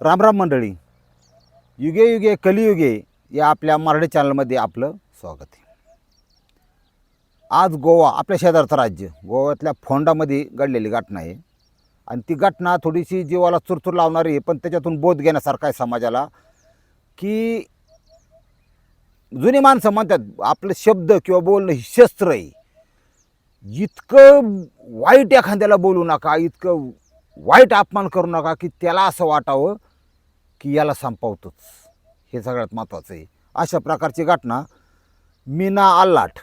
रामराम मंडळी. युगे युगे कलियुगे या आपल्या मराठी चॅनलमध्ये आपलं स्वागत आहे. आज गोवा आपल्या शेजारचं राज्य गोव्यातल्या फोंडामध्ये घडलेली घटना आहे. आणि ती घटना थोडीशी जीवाला चुरचूर लावणारी आहे पण त्याच्यातून बोध घेण्यासारखा आहे समाजाला की जुनी माणसं म्हणतात आपलं शब्द किंवा बोलणं ही शस्त्र आहे. इतकं वाईट एखाद्याला बोलू नका इतकं वाईट अपमान करू नका की त्याला असं वाटावं की याला संपवतोच. हे सगळ्यात महत्त्वाचं आहे. अशा प्रकारची घटना मीना आल्लाट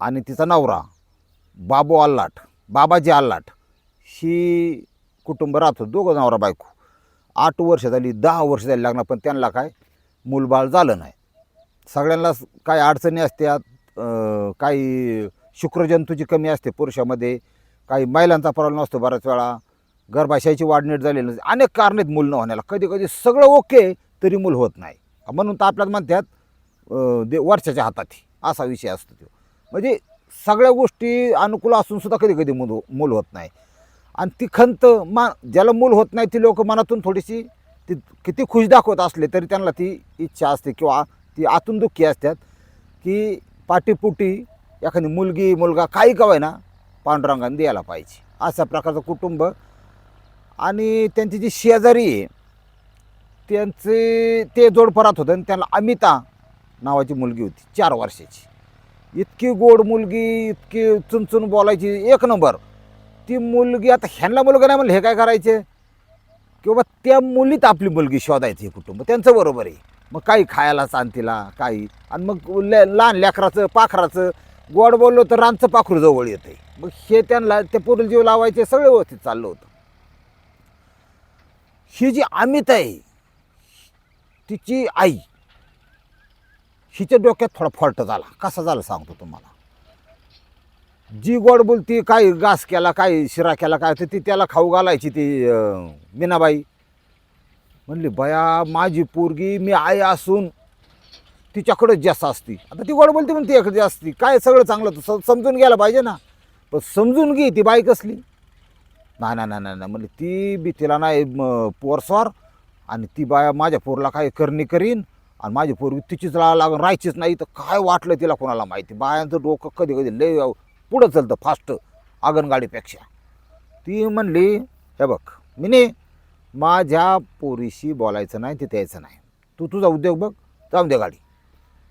आणि तिचा नवरा बाबू आल्लाट बाबाजी आल्लाट ही कुटुंब राहतो दोघं नवरा बायको. आठ वर्ष झाली दहा वर्ष झाली लागणार पण त्यांना काय मूलबाळ झालं नाही. सगळ्यांनाच काही अडचणी असतात काही शुक्रजंतूची कमी असते पुरुषामध्ये काही महिलांचा प्रॉब्लेम असतो बऱ्याच वेळा. गर्भाशयाची वाढ नीट झालेली नसते. अनेक कारण आहेत मूल न होण्याला. कधी कधी सगळं ओके तरी मूल होत नाही. म्हणून तर आपल्याला म्हणतात दे वर्षाच्या हातात असा विषय असतो तो. म्हणजे सगळ्या गोष्टी अनुकूल असूनसुद्धा कधी कधी मूल मूल होत नाही. आणि ती खंत मा ज्याला मूल होत नाही ती लोक मनातून थोडीशी ती किती खुश दाखवत असले तरी त्यांना ती इच्छा असते किंवा ती आतून दुःखी असतात की पाटीपुटी एखादी मुलगी मुलगा काही का ना पांडुरंगाने द्यायला पाहिजे. अशा प्रकारचं कुटुंब आणि त्यांची जी शेजारी आहे त्यांचे ते जोडपरात होतं आणि त्यांना अमिता नावाची मुलगी होती चार वर्षाची. इतकी गोड मुलगी इतकी चुनचुन बोलायची एक नंबर. ती मुलगी आता ह्यांना मुलगा नाही म्हणलं हे काय करायचे? किंवा त्या मुलीत आपली मुलगी शोधायची हे कुटुंब त्यांचं बरोबर आहे. मग काही खायला तिला काही. आणि मग ले लहान लेकराचं पाखराचं गोड बोललो तर रानचं पाखरू जवळ येते मग हे त्यांना ते पुढील जीव लावायचे सगळं व्यवस्थित चाललं होतं. ही जी अमित आहे तिची आई हिच्या डोक्यात थोडा फॉल्ट झाला. कसा झाला सांगतो तुम्हाला. जी गोड बोलती काय घास केला काय शिरा केला काय तर ती त्याला खाऊ घालायची ती मीनाबाई. म्हणली बया माझी पोरगी मी आई असून तिच्याकडंच जास्त असती. आता ती गोड बोलते म्हणते तिच्याकडे असती. काय सगळं चांगलं तर समजून घ्यायला पाहिजे ना. पण समजून घे ती बाई कसली. नाही नाही नाही नाही नाही ती बी तिला नाही पोर पोरस्वार आणि ती बाया माझ्या पोरला काय करणी करीन. आणि माझी पोरगी तिचीच राहा लागून राहायचीच नाही. तर काय वाटलं तिला कोणाला माहिती? बायांचं डोकं कधी कधी लय पुढं चालतं फास्ट आगनगाडीपेक्षा ती म्हणली हे बघ मिने माझ्या पोरीशी बोलायचं नाही तिथे यायचं नाही. तू तुझा उद्योग बघ जाऊन दे गाडी.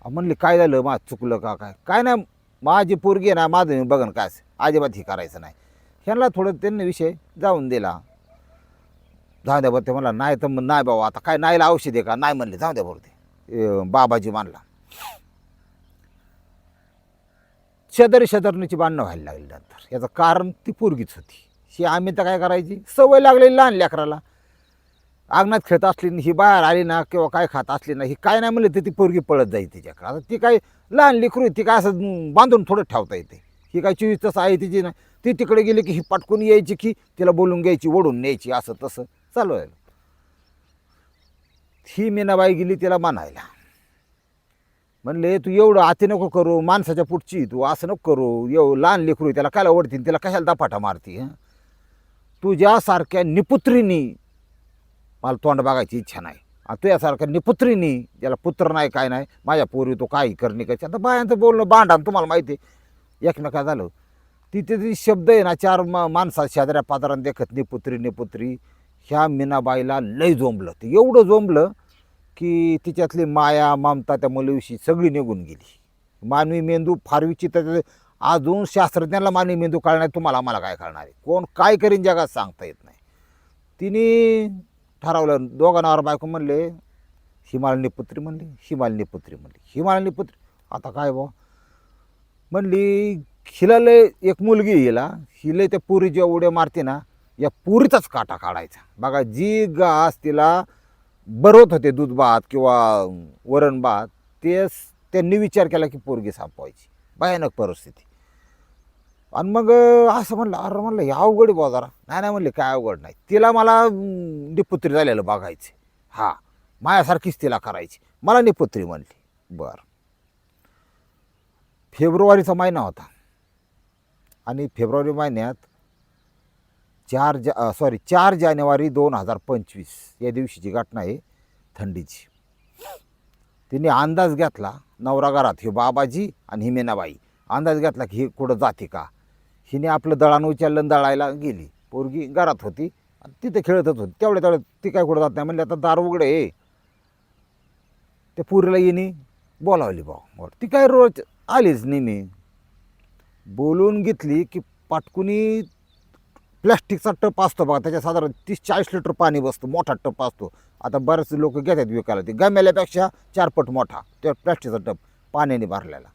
म्हणली काय झालं? मा चुकलं का काय? काय नाही माझी पोरगी आहे ना माझं मी बघन काय अजिबात हे करायचं नाही. ह्यांना थोडं त्यांनी विषय जाऊन दिला. जाऊ द्या बरं ते म्हणला नाही तर मग नाही बाबा आता काय नाहीला औषध आहे का? नाही म्हणले जाऊ द्या बरं ते. बाबाजी मानला. शेजारी शेजारणीची भांडणं व्हायला लागली नंतर. याचं कारण ती पोरगीच होती. ही आम्ही तर काय करायची? सवय लागलेली लहान लेकराला. अंगणात खेळत असली ना ही बाहेर आली ना किंवा काय खात असली ना ही काय नाही म्हणलं तर ती पोरगी पळत जाईल तिच्याकडे. आता ती काय लहान लेकरू ती काय असं बांधून थोडं ठेवता येते. ही काय चोवीस तास आहे तिची नाही ती तिकडे गेली की ही पटकून यायची की तिला बोलून घ्यायची ओढून न्यायची असं तसं. चालू आहे. ही मीनाबाई गेली तिला मानायला म्हणले तू एवढं आती नको करू माणसाच्या पुढची तू असं नको करू. एव लहान लेकरू त्याला कायला ओढतील तिला कशाला दफाटा मारती हं? तुझ्यासारख्या निपुत्रीनी मला तोंड बघायची इच्छा नाही. आणि तुझ्यासारख्या निपुत्रीनी ज्याला पुत्र नाही काय नाही माझ्या पोरी तो काही करणे काय आता बायांचं बोलणं भांडण तुम्हाला माहिती आहे. एकमेका झालं. तिथे ती शब्द आहे ना चार मा माणसात शेजाऱ्या पादरात देखत निपुत्री निपुत्री ह्या मीनाबाईला लय जोंबलं. ते एवढं जोंबलं की तिच्यातली माया ममता त्या मुलीविषयी सगळी निघून गेली. मानवी मेंदू फार विचित्र अजून शास्त्रज्ञाला मानवी मेंदू कळणार तुम्हाला आम्हाला काय कळणार आहे? कोण काय करीन जगात सांगता येत नाही. तिने ठरवलं. दोघांनावर बायको म्हणले हिमालनी पुत्री म्हणली हिमालनी पुत्री म्हणली. हिमालनी पुत्री. आता काय बा म्हणली हिला लय एक मुलगी हिला हिला. हिले त्या जेव्हा उड्या मारते ना या पुरीचाच काटा काढायचा. बघा जी घास तिला बरवत होते दूध भात किंवा वरण भात तेच त्यांनी विचार केला की पोरगी सापवायची. भयानक परिस्थिती. आणि मग असं म्हणलं अरे म्हणलं हे अवघड आहे जरा. नाही नाही म्हणले काय अवघड नाही. तिला मला निपुत्री झालेलं बघायचं. हा मायासारखीच तिला करायची. मला निपुत्री म्हणली. बरं. फेब्रुवारीचा महिना होता. आणि फेब्रुवारी महिन्यात चार जा सॉरी चार जानेवारी दोन हजार पंचवीस या दिवशीची घटना आहे थंडीची. तिने अंदाज घेतला नवरा घरात हे बाबाजी आणि ही अंदाज घेतला की ही कुठं जाते का? हिने आपलं दळानं उचललं दळायला गेली. पोरगी घरात होती आणि तिथे खेळतच होती. तेवढ्या तेवढ्या ती काय कुठं जात नाही. म्हणले आता दार उघडे आहे त्या पुरीला येणे बोलावली भाऊ ती काय रोज आलीच नेहमी बोलून घेतली की पाटकुनी प्लॅस्टिकचा टप असतो बघा त्याच्या साधारण तीस चाळीस लिटर पाणी बसतो मोठा टप असतो. आता बरेच लोक घेतात विकायला ते. गमेल्यापेक्षा चारपट मोठा त्या प्लॅस्टिकचा टप पाण्याने भरलेला.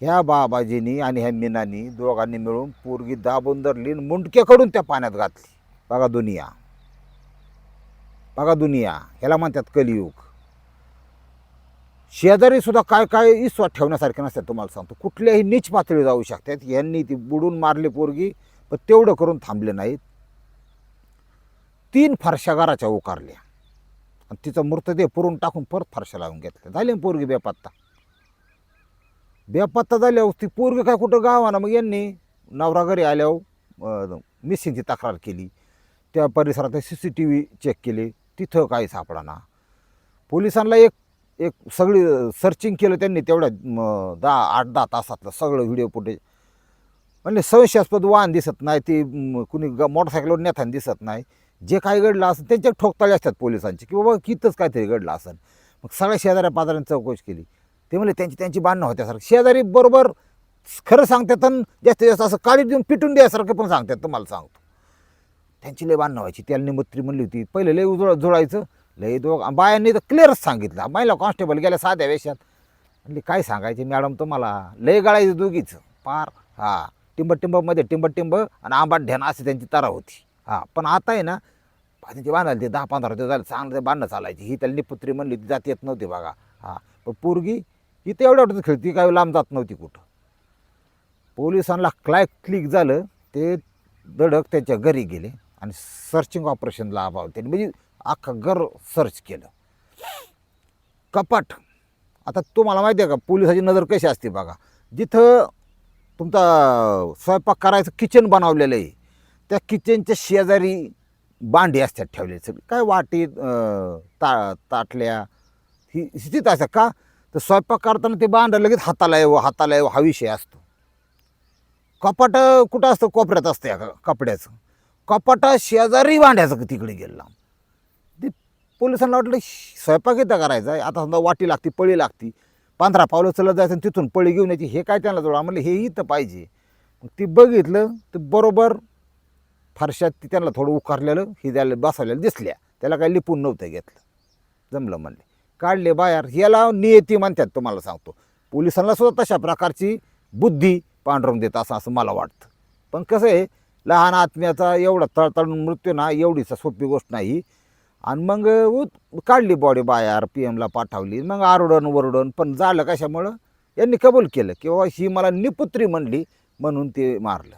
ह्या बाबाजीनी आणि ह्या मीनानी दोघांनी मिळून पोरगी दाबून धरली आणि मुंडक्याकडून त्या पाण्यात घातली. बघा दुनिया. बघा दुनिया. ह्याला म्हणतात कलियुग. शेजारी सुद्धा काय काय इस्वात ठेवण्यासारखे नसतात तुम्हाला सांगतो. कुठल्याही नीच पातळी जाऊ शकतात. यांनी ती बुडून मारली पोरगी पण तेवढं करून थांबले नाहीत. तीन फारशा घराच्या उकारल्या. आणि तिचा मृतदेह पुरून टाकून परत फारशा लावून घेतल्या. झाली ना पोरगी बेपत्ता? बेपत्ता झाल्यावर ती पोरगी काय कुठं गावाना? मग यांनी नवरा घरी आल्यावर मिसिंगची तक्रार केली. त्या परिसरात C C T V check केले. तिथं काही सापडाना पोलिसांना एक एक सगळी सर्चिंग केलं त्यांनी तेवढ्या दहा आठ दहा तासातलं सगळं व्हिडिओ फुटेज म्हणजे संशयास्पद वाहन दिसत नाही ती कुणी ग मोटरसायकलवर नेताना दिसत नाही. जे काही घडलं असेल त्यांच्या ठोकताळे असतात पोलिसांची की बाबा कितच काहीतरी घडलं असेल. मग सगळ्या शेजाऱ्या पाजाऱ्यांनी चौकशी केली. ते म्हणले त्यांची त्यांची बांधणं होत्यासारखं. शेजारी बरोबर खरं सांगतात आणि जास्तीत जास्त असं काळी देऊन पिटून द्यासारखं पण सांगतात तुम्हाला सांगतो. त्यांची लय बांधणं व्हायची. त्याला निमत्री म्हणली होती. पहिले लय उजळ जुळायचं लय दोघ बायांनी तर क्लिअरच सांगितलं. महिला कॉन्स्टेबल गेल्या साध्या वेशात म्हणली काय सांगायचे मॅडम तुम्हाला? लय गळायचं दोघीचं. पार हां टिंबटिंबमध्ये टिंबटिंब आणि आंबाट ढ्यान अशी त्यांची तरा होती. हां पण आता आहे ना त्यांची बांधायला ते दहा पंधरा दिवस झालं चांगलं ते बांधणं चालायची. ही त्याला निपुत्री म्हणली ती जात येत नव्हती बघा. हां पण पोरगी ही तर एवढ्या वाटत खेळती काय लांब जात नव्हती कुठं. पोलिसांना क्लाय क्लिक झालं ते दडक त्याच्या घरी गेले आणि सर्चिंग ऑपरेशनला लाभावं त्यांनी म्हणजे अख्खं घर सर्च केलं. कपाट. आता तुम्हाला माहिती आहे का पोलिसाची नजर कशी असते बघा. जिथं तुमचा स्वयंपाक करायचं किचन बनवलेलं आहे त्या किचनच्या शेजारी भांडी असतात ठेवले सगळे. काय वाटी ता ताटल्या ही स्थित असतात का? तर स्वयंपाक करताना ते भांडं लगेच हाताला येऊ हाताला येऊ हा विषय असतो. कपाट कुठं असतं? कोपऱ्यात असतं या कपड्याचं. कपाटा शेजारी भांड्याचं तिकडे गेलं. पोलिसांना वाटलं श- स्वयंपाक इथं करायचा आहे. आता समजा वाटी लागती पळी लागती. पंधरा पावलं चलत जायचं आणि तिथून पळी घेऊन यायची. हे काय त्यांना जोडा? म्हणलं हे इथं पाहिजे. मग ती बघितलं तर बरोबर फारशात ती त्यांना थोडं उकारलेलं हे द्यायला बसवलेलं दिसल्या. त्याला काही लिपून नव्हतं घेतलं. जमलं म्हणले. काढले बाहेर. याला नियती म्हणतात तुम्हाला सांगतो. पोलिसांना सुद्धा तशा प्रकारची बुद्धी पांढरवून देत असं असं मला वाटतं. पण कसं आहे लहान आत्म्याचा एवढा तळतळून मृत्यू ना एवढीचा सोपी गोष्ट नाही. आणि मग उत काढली बॉडी बाहेर पी एमला पाठवली. मग आरडण वरडण पण झालं कशामुळं? यांनी कबूल केलं की बाबा ही मला निपुत्री म्हणली म्हणून ते मारलं.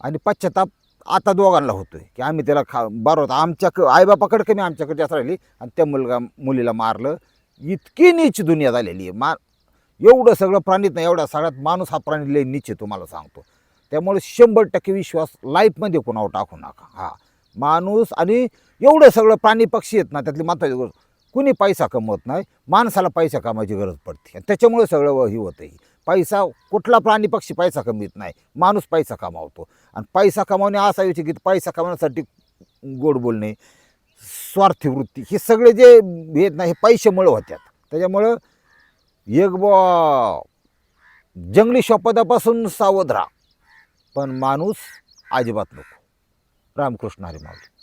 आणि पश्चाताप आता दोघांना होतोय की आम्ही त्याला खा बरोबर आमच्या आईबापाकडे कमी आमच्याकडे जास्त राहिली आणि त्या मुलगा मुलीला मारलं. इतकी नीच दुनिया झालेली आहे. मा एवढं सगळं प्राणीत नाही एवढा सगळ्यात माणूस हा प्राणी लय नीच आहे तुम्हाला सांगतो. त्यामुळे शंभर टक्के विश्वास लाईफमध्ये कोणावर टाकू नका. हा माणूस आणि एवढं सगळं प्राणी पक्षी आहेत ना त्यातली महत्त्वाची गोष्ट कुणी पैसा कमवत नाही माणसाला पैसा कमायची गरज पडते. आणि त्याच्यामुळे सगळं ही होतं ही पैसा कुठला प्राणी पक्षी पैसा कमवित नाही माणूस पैसा कमावतो. आणि पैसा कमावणे असा विषय की पैसा कमावण्यासाठी गोड बोलणे स्वार्थी वृत्ती हे सगळे जे आहेत ना हे पैशामुळे होत्यात. त्याच्यामुळं एक बा जंगली शपथापासून सावध राहा. पण माणूस अजिबात नको. रामकृष्ण हरी माऊली.